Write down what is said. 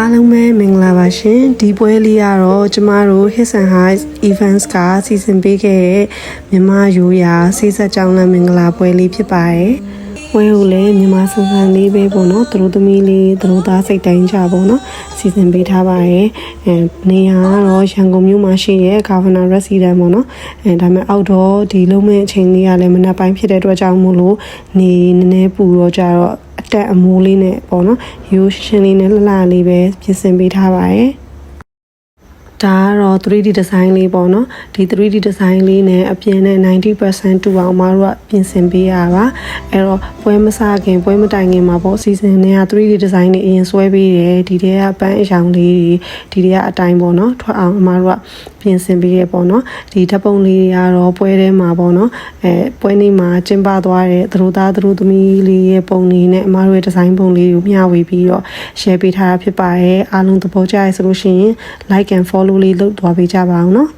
အားလုံးပဲမင်္ဂလာပါရှင်ဒီပွဲလေးကတော့ကျမတို့ Hits and Highs Events ကစီစဉ်ပေးခဲ့တဲ့မြန်မာရိုးရာဆေးဆက်ကြောင်းလမ်းမင်္ဂလာပွဲလေးဖြစ်ပါတယ်ပွဲကိုလည်းမြန်မာစံစံလေးပဲပေါ့နော်သူတို့သမီးလေးသူတို့သားစိတ်တိုင်းကြပေါ့နော်စီစဉ်ပေးထားပါတယ်အဲနေရာကတော့ရန်ကုန်မြို့မှာရှိတဲ့ Governor Resident ပေါ့နော်အဲဒါပေမဲ့အောက်တော့ဒီလုံးမဲ့အချိန်လေးကလည်းမနက်ပိုင်းဖြစ်တဲ့အတွက်ကြောင့်မို့လို့နေနည်းနည်းပူတော့ကြတော့ အတက်အမိုးလေးနဲ့ပေါ့နော်ရိုးရှင်းလေးနဲ့လှလှလေးပဲပြင်ဆင်ပေးထားပါတယ် ဒါကတော့ 3D design လေးပေါ့နော်ဒီ 3D design လေးနဲ့အပြင်နဲ့90%တူအောင်မတို့ကပြင်ဆင်ပေးရပါအဲ့တော့ပွဲမစခင်ပွဲမတိုင်ခင်မှာပေါ့စီစဉ်တွေက 3D design တွေအရင်ဆွဲပေးတယ်ဒီတဲကပန်းအရောင်လေးတွေဒီတဲကအတိုင်းပေါ့နော်ထွက်အောင်အမတို့ကပြင်ဆင်ပေးရပေါ့နော်ဒီဓာတ်ပုံလေးတွေကတော့ပွဲထဲမှာပေါ့နော်အဲပွဲနေ့မှာကျင်းပသွားတဲ့သတို့သားသတို့သမီးလေးရဲ့ပုံလေးနဲ့အမတို့ရဲ့ဒီဇိုင်းပုံလေးကိုမျှဝေပြီးတော့ share ပေးထားတာဖြစ်ပါတယ်အားလုံးသဘောကျရဆိုလို့ရှိရင် like and follow လေးလုပ်သွားပေးကြပါအောင်နော်